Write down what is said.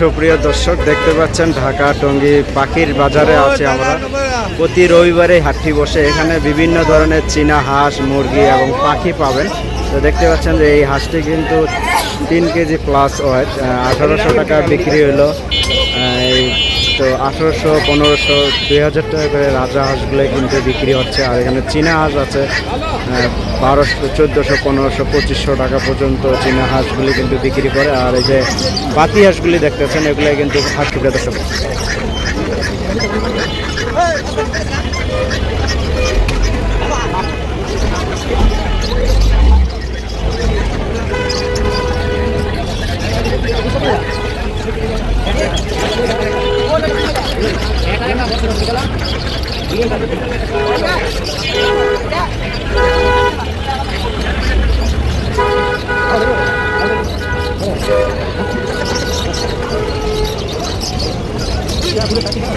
সুপ্রিয় দর্শক, দেখতে পাচ্ছেন ঢাকা টঙ্গী পাখির বাজারে আছে আমরা। প্রতি রবিবারে হাটটি বসে। এখানে বিভিন্ন ধরনের চীনা হাঁস, মুরগি এবং পাখি পাবেন। তো দেখতে পাচ্ছেন যে এই হাঁসটি কিন্তু তিন কেজি প্লাস ওয়েট আঠারোশো টাকা বিক্রি হলো। তো আঠেরোশো পনেরোশো দুই হাজার টাকা করে রাজা হাঁসগুলো কিন্তু বিক্রি হচ্ছে। আর এখানে চীনা হাঁস আছে বারোশো, চোদ্দোশো, পনেরোশো, পঁচিশশো টাকা পর্যন্ত চীনা হাঁসগুলি কিন্তু বিক্রি করে। আর এই যে বাতি হাঁসগুলি দেখতেছেন এগুলো কিন্তু হাঁস বিক্রেতা দর্শক 야, 그래, 같이 가.